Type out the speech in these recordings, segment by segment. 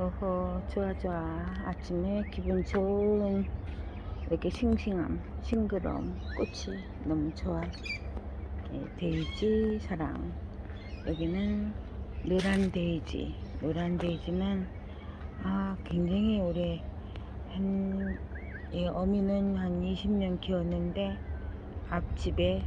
어허 좋아 좋아. 아침에 기분 좋은 이렇게 싱싱함 싱그러움 꽃이 너무 좋아. 예, 데이지 사랑. 여기는 노란 데이지. 노란 데이지는 아 굉장히 오래 한 예, 어미는 한 20년 키웠는데 앞집에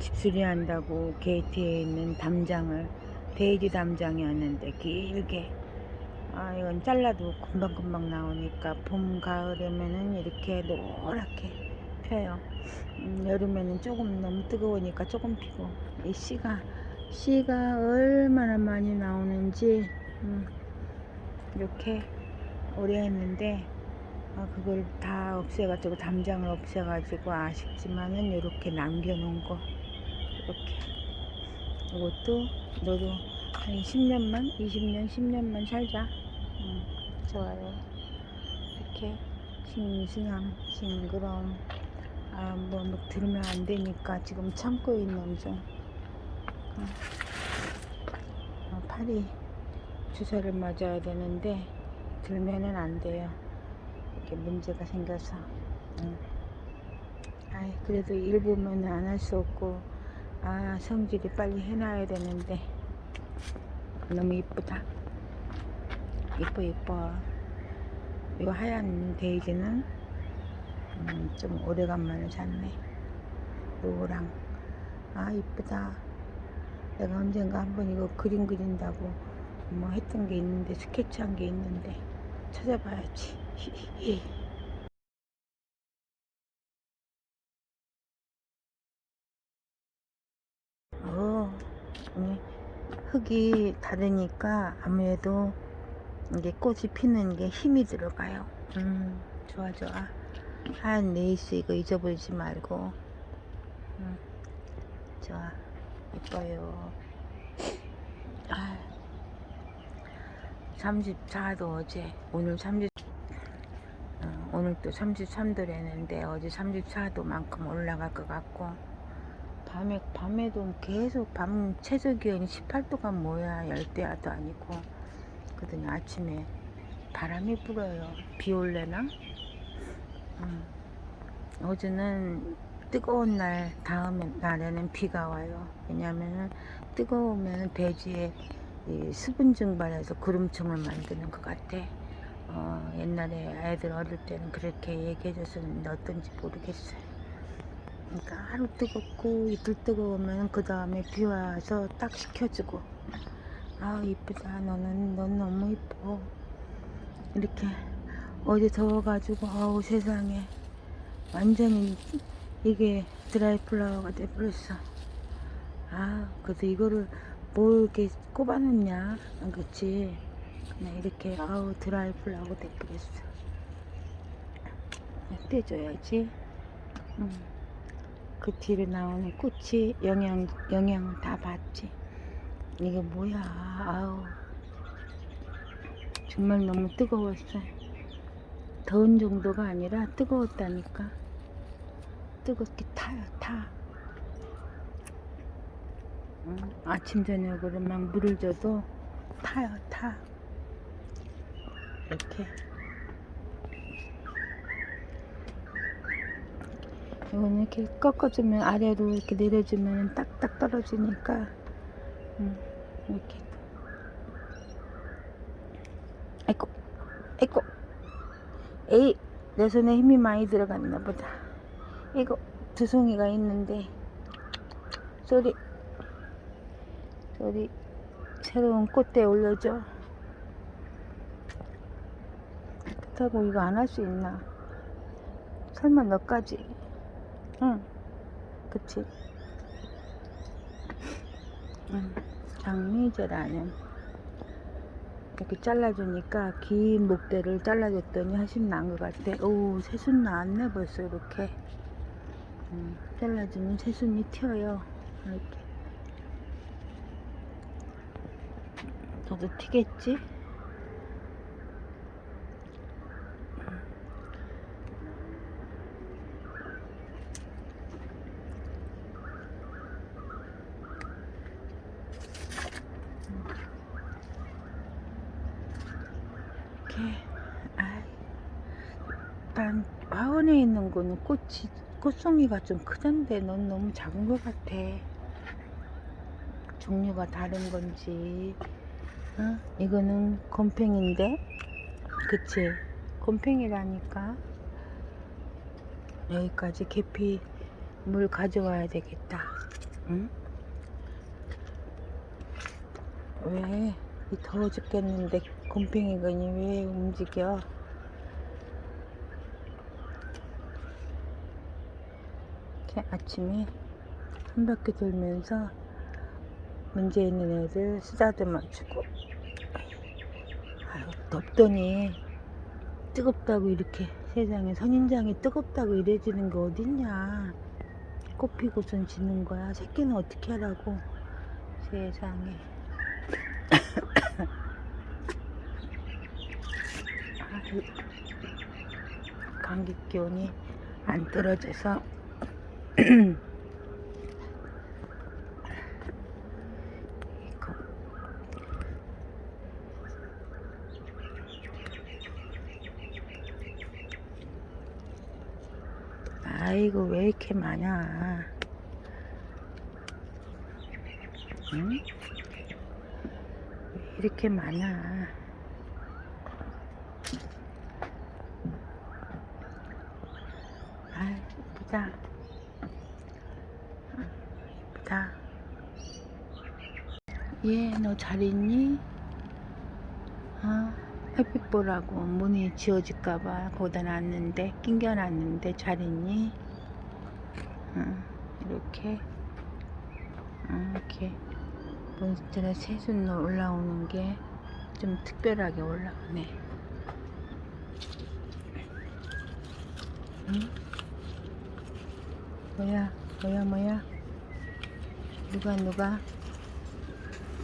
집수리 한다고 게이트에 있는 담장을 데이지 담장이었는데 길게 아 이건 잘라도 금방금방 나오니까 봄 가을에면은 이렇게 노랗게 펴요. 음, 여름에는 조금 너무 뜨거우니까 조금 피고. 이 씨가 씨가 얼마나 많이 나오는지 음, 이렇게 오래 했는데 아, 그걸 다 없애가지고 담장을 없애가지고 아쉽지만은 이렇게 남겨놓은 거 이렇게. 이것도 너도 한 10년만 20년 10년만 살자 음, 좋아요. 이렇게 싱싱함 싱그러움 아 뭐 뭐 들으면 안 되니까 지금 참고 있는 중 어, 어, 팔이 주사를 맞아야 되는데 들면은 안 돼요. 이렇게 문제가 생겨서. 음. 아이 그래도 일부면 안 할 수 없고 아 성질이 빨리 해놔야 되는데. 너무 이쁘다 이뻐 이뻐. 이 하얀 데이지는 음, 좀 오래간만에 잤네. 노랑. 아 이쁘다. 내가 언젠가 한번 이거 그림 그린다고 뭐 했던 게 있는데 스케치 한 게 있는데 찾아봐야지. 어, 네. 흙이 다르니까 아무래도 이게 꽃이 피는 게 힘이 들어가요. 음, 좋아, 좋아. 하얀 레이스 이거 잊어버리지 말고. 음, 좋아. 예뻐요. 아, 34도 어제, 오늘 30, 어, 오늘 또 33도랬는데 어제 34도만큼 올라갈 것 같고. 밤에, 밤에도 계속 밤 최저 기온이 18도가 뭐야. 열대야도 아니고. 그더니 아침에 바람이 불어요. 비 올래나? 음. 어제는 뜨거운 날 다음 날에는 비가 와요. 왜냐면은 뜨거우면 이 수분 증발해서 구름층을 만드는 것 같아. 어, 옛날에 애들 어릴 때는 그렇게 얘기해줬었는데 어떤지 모르겠어요. 그러니까 하루 뜨겁고 이틀 뜨거우면 그 다음에 비 와서 딱 식혀주고 아우 이쁘다. 너는 넌 너무 이뻐. 이렇게 어제 더워가지고 아우 세상에. 완전히 이게 드라이 플라워가 돼버렸어. 아 그래도 이거를 뭐 이렇게 꼽아놓냐? 그치? 그냥 이렇게 아우 드라이 플라워가 돼버렸어. 떼줘야지. 음. 그 뒤로 나오는 꽃이 영양 영양 다 받지 이게 뭐야? 아우. 정말 너무 뜨거웠어 더운 정도가 아니라 뜨거웠다니까. 뜨겁게 타요 타. 응? 아침 저녁으로 막 물을 줘도 타요 타. 이렇게. 이거는 이렇게 꺾어주면 아래로 이렇게 내려주면 딱딱 떨어지니까 음, 이렇게. 아이고 아이고. 에이 내 손에 힘이 많이 들어갔나 보다. 이거 두 송이가 있는데. 소리 소리 새로운 꽃대 올려줘. 그렇다고 이거 안 할 수 있나? 설마 너까지? 응 그치. 응. 장미제라는 이렇게 잘라주니까 긴 목대를 잘라줬더니 훨씬 나은 것 같아. 오, 새순 나왔네 벌써 이렇게. 음, 잘라주면 새순이 튀어요. 이렇게. 저도 튀겠지? 아, 난 화원에 있는 거는 꽃이 꽃송이가 좀 크던데 넌 너무 작은 것 같아. 종류가 다른 건지. 어? 이거는 곰팽인데, 그치? 곰팽이라니까. 여기까지 계피 물 가져와야 되겠다. 응? 왜? 이 더워 죽겠는데 곰팽이건이 왜 움직여? 이렇게 아침에 한 바퀴 돌면서 문제 있는 애들 쓰다듬어 주고 아유 덥더니 뜨겁다고 이렇게 세상에 선인장이 뜨겁다고 이래지는 게 어딨냐. 꽃 피고선 지는 거야. 새끼는 어떻게 하라고. 세상에. 감기 기운이 안 떨어져서 아이고 왜 이렇게 많아? 응? 왜 이렇게 많아 아 보자 예쁘다. 얘, 너 잘 있니? 아, 햇빛 보라고 문이 지워질까봐 거기다 놨는데, 낑겨 놨는데, 잘 있니? 응, 이렇게, 응, 이렇게, 몬스터의 새순 올라오는 게 좀 특별하게 올라오네. 응? 뭐야, 뭐야, 뭐야? 누가 누가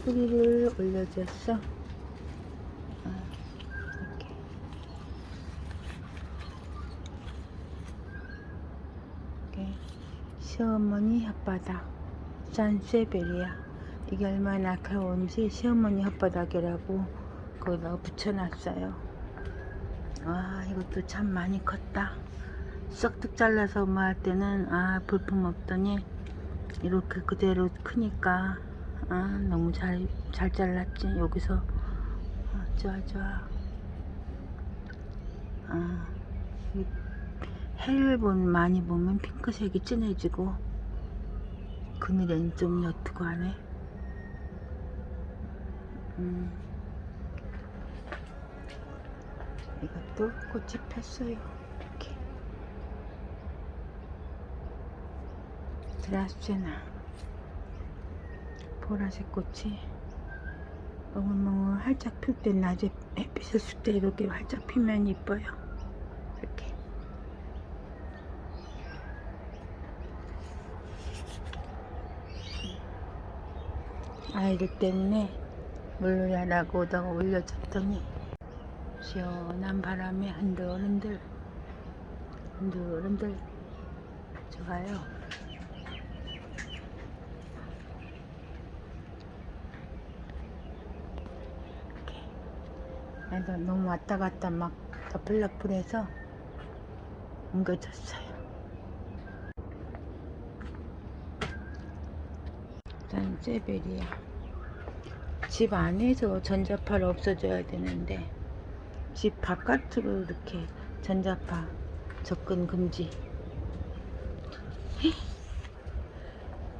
소리를 올려줬어? 아, 시어머니 혓바닥. 산세베리아. 이게 얼마나 귀여운지 시어머니 혓바닥이라고 거기다 붙여놨어요. 와 이것도 참 많이 컸다. 썩둑 잘라서 엄마 할 때는 아 볼품 없더니 이렇게 그대로 크니까 아 너무 잘, 잘 잘랐지? 여기서. 아, 좋아 좋아. 아, 이 해를 본 많이 보면 핑크색이 진해지고 그늘엔 좀 옅고 하네. 음. 이것도 꽃이 폈어요. 이렇게. 드라스제나 보라색 꽃이 멍울멍울 활짝 필 때 낮에 햇빛을 쓸때 이렇게 활짝 피면 이뻐요. 이렇게. 아이들 때문에 물놀이 하라고 오다가 올려줬더니 시원한 바람에 흔들흔들 흔들흔들 좋아요 애들 너무 왔다 갔다 막 더플러플해서 옮겨졌어요. 산세베리아 집 안에서 전자파를 없애줘야 되는데 집 바깥으로 이렇게 전자파 접근 금지.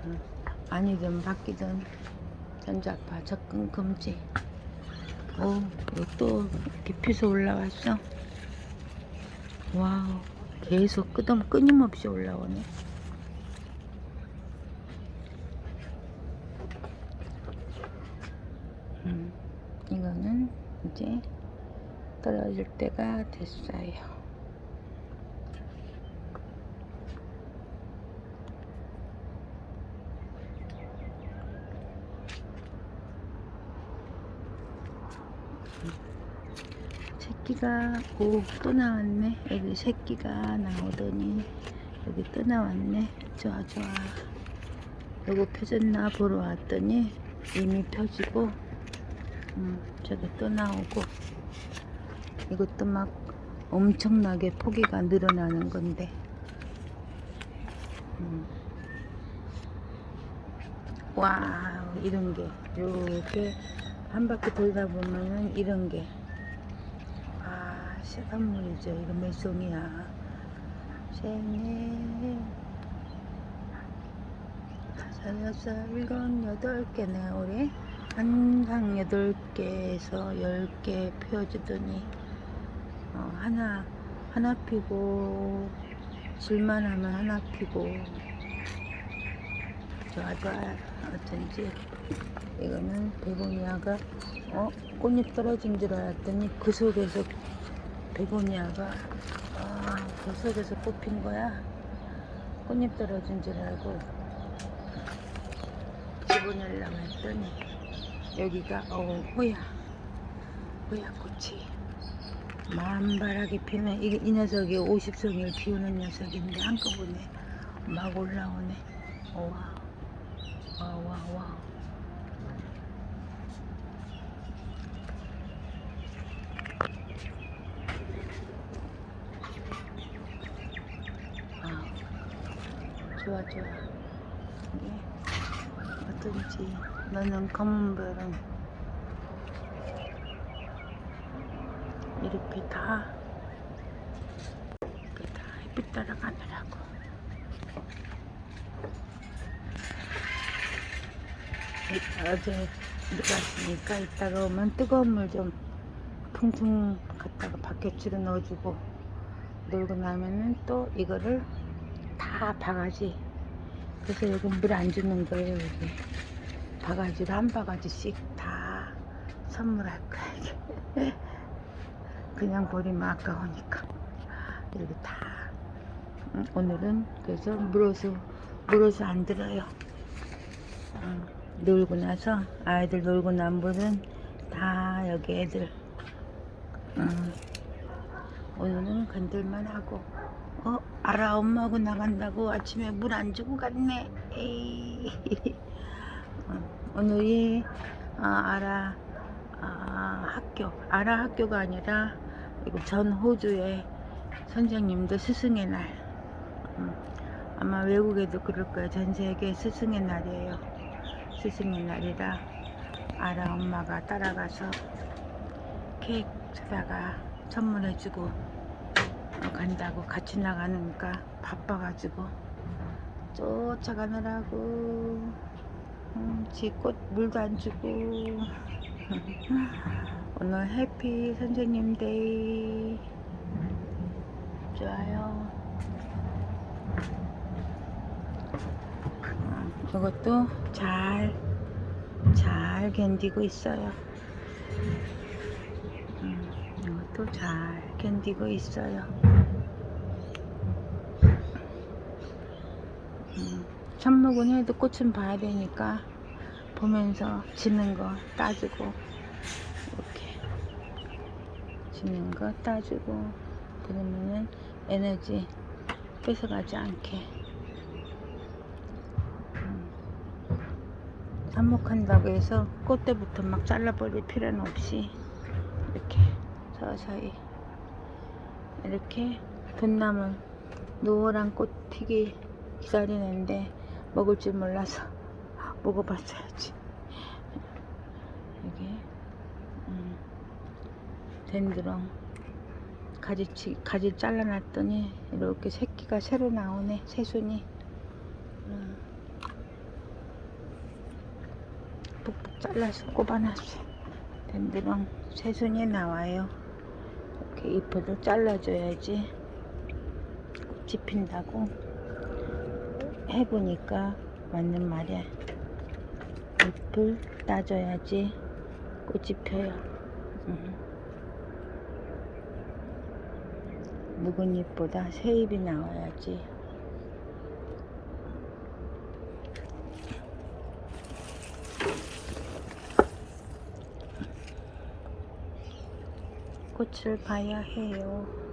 어, 아니든 밖이든 전자파 접근 금지 어, 또 이렇게 피서 올라왔어. 와우, 계속 끄덕 끊임없이 올라오네. 음, 이거는 이제 떨어질 때가 됐어요. 새끼가 오또 나왔네. 여기 새끼가 나오더니 여기 또 나왔네. 좋아 좋아. 요거 펴졌나 보러 왔더니 이미 펴지고 음, 저기 또 나오고. 이것도 막 엄청나게 포기가 늘어나는 건데. 음. 와 이런 게. 이렇게 한 바퀴 돌다 보면은 이런 게. 아, 새 선물이죠. 이거 몇 송이야. 생일 다섯, 여섯, 일곱, 여덟 개네, 올해. 한상 여덟 개에서 열개 피워주더니, 어, 하나, 하나 피고, 질만 하면 하나 피고, 좋아, 좋아요. 어쩐지. 이거는 베고니아가, 어, 꽃잎 떨어진 줄 알았더니 그 속에서 베고니아가, 아, 그 속에서 뽑힌 거야. 꽃잎 떨어진 줄 알고 집어내려고 했더니 여기가 어 호야 호야 꽃이 만발하게 피는 이, 이 녀석이 50송이를 피우는 녀석인데 한꺼번에 막 올라오네. 와 와와와 아, 좋 아 좋아. 이게 어떤지 너는 검은별은 이렇게 다 이렇게 다 햇빛 따라가느라고. 이- 어제 들어갔으니까 이따가 오면 뜨거운 물 좀 퉁퉁 갖다가 바켓으로 넣어주고 놀고 나면은 또 이거를 다 바가지 그래서 여기 물 안 주는 거예요 여기. 바가지로 한 바가지씩 다 선물할 이게. 그냥 버리면 아까우니까. 이렇게 다. 응, 오늘은 그래서 물어서 물어서 안 들어요. 응, 놀고 나서 아이들 놀고 난 물은 다 여기 애들. 응, 오늘은 건들만 하고 어 알아 엄마하고 나간다고 아침에 물 안 주고 갔네. 에이. 어, 오늘이 아, 알아 아, 학교 알아 학교가 아니라 이거 전 호주의 선생님들 스승의 날. 음, 아마 외국에도 그럴 거예요 전 세계 스승의 날이에요. 스승의 날이라 알아 엄마가 따라가서 케이크 사다가 선물해주고 어, 간다고 같이 나가니까 바빠가지고 쫓아가느라고. 음, 지꽃 물도 안 주고. 오늘 해피 선생님 데이. 좋아요. 음, 이것도 잘, 잘 견디고 있어요. 음, 이것도 잘 견디고 있어요 음, 천목은 해도 꽃은 봐야 되니까 보면서 지는 거 따주고 이렇게 지는 거 따주고 그러면은 에너지 뺏어가지 않게. 음, 삽목한다고 해서 꽃대부터 막 잘라버릴 필요는 없이 이렇게 서서히 이렇게 돈나물 노란 꽃 피기 기다리는데 먹을 줄 몰라서 먹어봤어야지. 이게 음, 덴드롱 가지치 가지 잘라놨더니 이렇게 새끼가 새로 나오네 새순이. 음, 푹푹 잘라서 꼽아놨어. 덴드롱 새순이 나와요. 이렇게 잎을 잘라줘야지 꽃이 핀다고 해보니까 맞는 말이야. 잎을 따줘야지 꽃이 펴요. 음. 묵은 잎보다 새 잎이 나와야지. 꽃을 봐야 해요.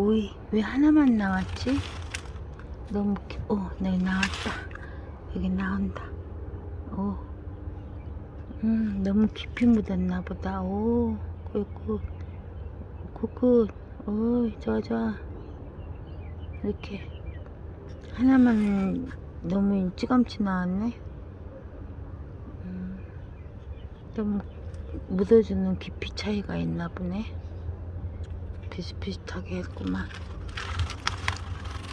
오, 오이 왜 하나만 나왔지? 너무 기, 어, 내 나왔다. 여기 나온다. 오, 음, 너무 깊이 묻었나 보다. 오, 굿굿, 굿굿. 오, 좋아 좋아. 이렇게 하나만 너무 일찌감치 나왔네. 음, 좀 묻어주는 깊이 차이가 있나 보네. 비슷비슷하게 했구만.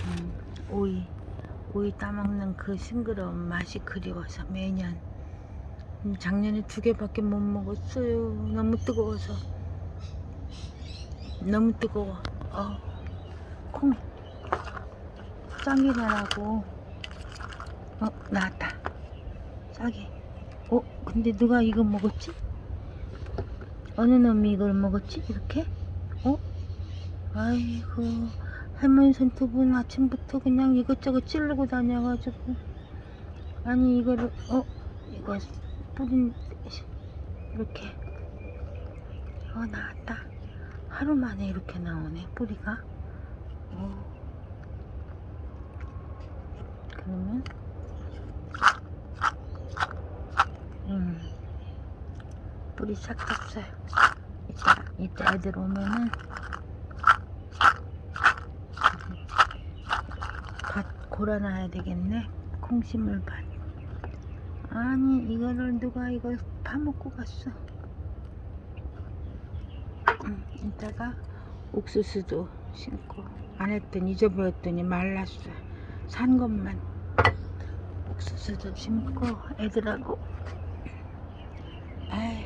음, 오이, 오이 따먹는 그 싱그러운 맛이 그리워서 매년. 음, 작년에 두 개밖에 못 먹었어요. 너무 뜨거워서. 너무 뜨거워. 어, 콩. 짱이 나라고. 어, 나왔다. 짱이. 어, 근데 누가 이거 먹었지? 어느 놈이 이걸 먹었지? 이렇게? 어? 아이고, 할머니 손톱은 아침부터 그냥 이것저것 찌르고 다녀가지고. 아니, 이거를, 어? 이거 뿌린, 이렇게. 어, 나왔다. 하루 만에 이렇게 나오네, 뿌리가. 어. 그러면, 음, 뿌리 싹 땄어요. 이따, 이따 애들 오면은, 골아놔야 되겠네. 콩심을 밭. 아니, 이거를 누가 이걸 파먹고 갔어. 음, 이따가 옥수수도 심고 안 했더니 잊어버렸더니 말랐어. 산 것만 옥수수도 심고 애들하고. 에이.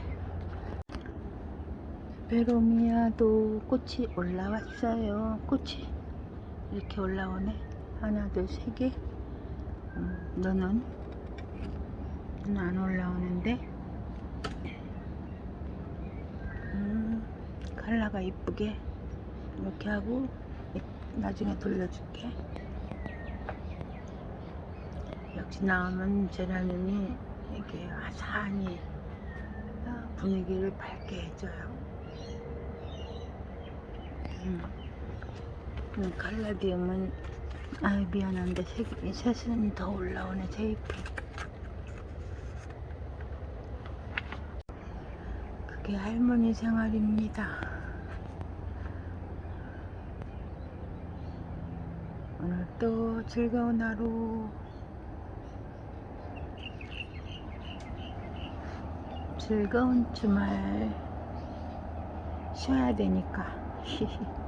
베로미아도 꽃이 올라왔어요. 꽃이 이렇게 올라오네. 하나, 둘, 세 개. 음, 너는? 너는 안 올라오는데? 음, 칼라가 이쁘게 이렇게 하고 나중에 돌려줄게. 역시 나오면 제라늄이 이렇게 화사하니 아, 분위기를 밝게 해줘요. 음. 음, 칼라디움은 아 미안한데 색, 이 색은 더 올라오네 제 잎이 그게 할머니 생활입니다. 오늘 또 즐거운 하루. 즐거운 주말. 쉬어야 되니까